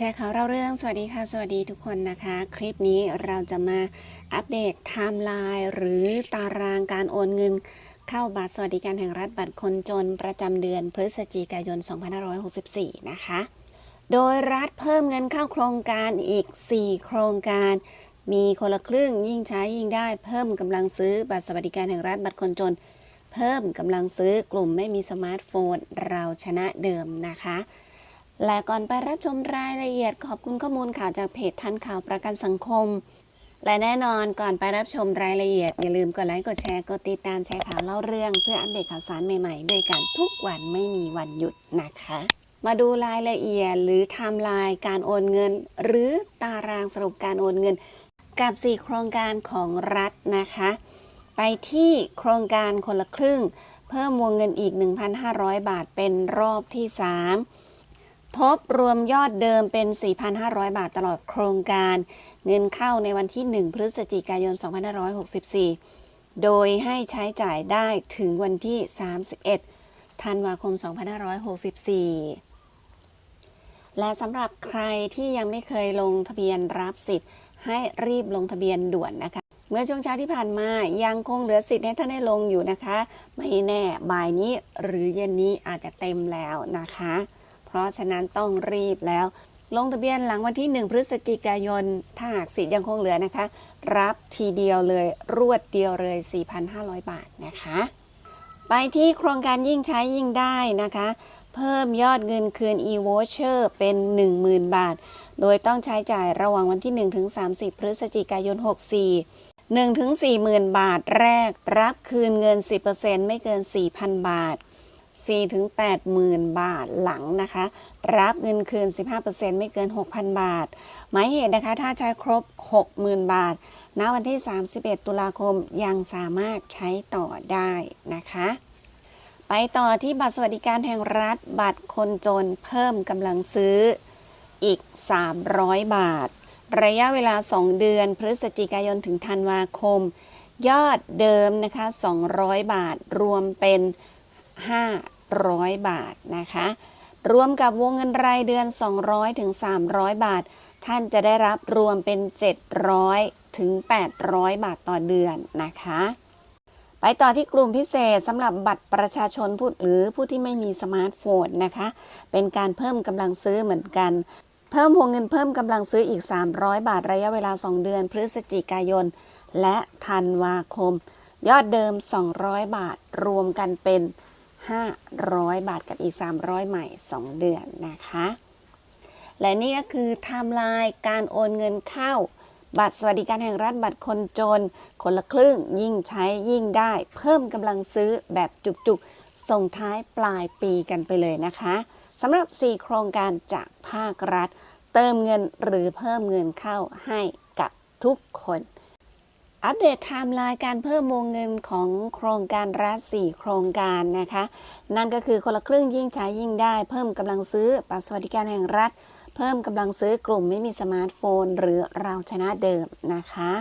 ชร์ข่าวเราเรื่องสวัสดีค่ะ สวัสดีทุกคนนะคะ คลิปนี้เราจะมาอัปเดตไทม์ไลน์หรือตารางการโอนเงิน เข้าบัตรสวัสดิการแห่งรัฐบัตรคนจนประจำเดือนพฤศจิกายน 2564 นะคะ โดยรัฐเพิ่มเงินเข้าโครงการอีก 4 โครงการ มีคนละครึ่งยิ่งใช้ยิ่งได้เพิ่มกำลังซื้อบัตรสวัสดิการแห่งรัฐบัตรคนจน เพิ่มกำลังซื้อกลุ่มไม่มีสมาร์ทโฟน เราชนะเดิมนะคะ และก่อนไปรับชมรายละเอียดขอบคุณข้อมูลข่าวจากเพจทันข่าวประกันสังคม และแน่นอนก่อนไปรับชมรายละเอียด อย่าลืมกดไลค์กดแชร์กดติดตามแชร์ข่าวเล่าเรื่อง เพื่ออัปเดตข่าวสารใหม่ๆ ด้วยกันทุกวันไม่มีวันหยุดนะคะ มาดูรายละเอียดหรือไทม์ไลน์การโอนเงิน หรือตารางสรุปการโอนเงิน กับ 4 โครงการของรัฐนะคะ ไปที่โครงการคนละครึ่ง เพิ่มวงเงินอีก 1,500 บาทเป็นรอบที่ 3 ทบรวมยอดเดิมเป็น 4,500 บาทตลอดโครงการ เงินเข้าในวันที่ 1 พฤศจิกายน 2564 โดยให้ใช้จ่ายได้ถึงวันที่ 31 ธันวาคม 2564 และสำหรับใครที่ยังไม่เคยลงทะเบียนรับสิทธิ์ ให้รีบลงทะเบียนด่วนนะคะ เมื่อช่วงเช้าที่ผ่านมายังคงเหลือสิทธิ์ให้ท่านได้ลงอยู่นะคะ ไม่แน่บ่ายนี้หรือเย็นนี้อาจจะเต็มแล้วนะคะ เพราะฉะนั้นต้องรีบแล้ว ลงทะเบียนหลังวันที่ 1 พฤศจิกายน ถ้าหากสิทธิ์ยังคงเหลือนะคะ รับทีเดียวเลยรวดเดียวเลย 4,500 บาทนะคะ ไปที่โครงการยิ่งใช้ยิ่งได้นะคะ เพิ่มยอดเงินคืน e-voucher เป็น 10,000 บาท โดยต้องใช้จ่ายระหว่างวันที่ 1 ถึง 30 พฤศจิกายน 64 1 ถึง 40,000 บาทแรก รับคืนเงิน 10%ไม่เกิน 4,000 บาท 4ถึง80,000บาทหลังนะคะ รับเงินคืน 15%ไม่เกิน 6,000 บาท หมายเหตุนะคะ ถ้าใช้ครบ 60,000 บาท ณ วันที่ 31 ตุลาคมยังสามารถใช้ต่อได้นะคะ ไปต่อที่บัตรสวัสดิการแห่งรัฐ บัตรคนจนเพิ่มกำลังซื้ออีก 300 บาท ระยะเวลา 2 เดือน พฤศจิกายนถึงธันวาคม ยอดเดิมนะคะ 200 บาท รวมเป็น 500 บาทนะคะ รวมกับวงเงินรายเดือน 200ถึง300 บาท ท่านจะได้รับรวมเป็น 700ถึง800 บาทต่อเดือนนะคะ ไปต่อที่กลุ่มพิเศษสำหรับบัตรประชาชนผู้หรือผู้ที่ไม่มีสมาร์ทโฟนนะคะ เป็นการเพิ่มกำลังซื้อเหมือนกันเพิ่มวงเงินเพิ่มกำลังซื้ออีก 300 บาทระยะเวลา 2 เดือน พฤศจิกายน และธันวาคม ยอดเดิม 200 บาทรวมกันเป็น 500 บาทกับอีก 300 ใหม่ 2 เดือนนะคะ และนี่ก็คือไทม์ไลน์การโอนเงินเข้า บัตรสวัสดิการแห่งรัฐบัตรคนจน คนละครึ่งยิ่งใช้ยิ่งได้ เพิ่มกำลังซื้อแบบจุกๆ ส่งท้ายปลายปีกันไปเลยนะคะสำหรับ 4 โครงการจากภาครัฐ เติมเงินหรือเพิ่มเงินเข้าให้กับทุกคน อัปเดตไทม์ไลน์การเพิ่มวงเงินของโครงการรัฐ4โครงการนะคะ นั่นก็คือคนละครึ่งยิ่งใช้ยิ่งได้ เพิ่มกำลังซื้อบัตรสวัสดิการแห่งรัฐ เพิ่มกำลังซื้อกลุ่มไม่มีสมาร์ทโฟน หรือเราชนะเดิมนะคะ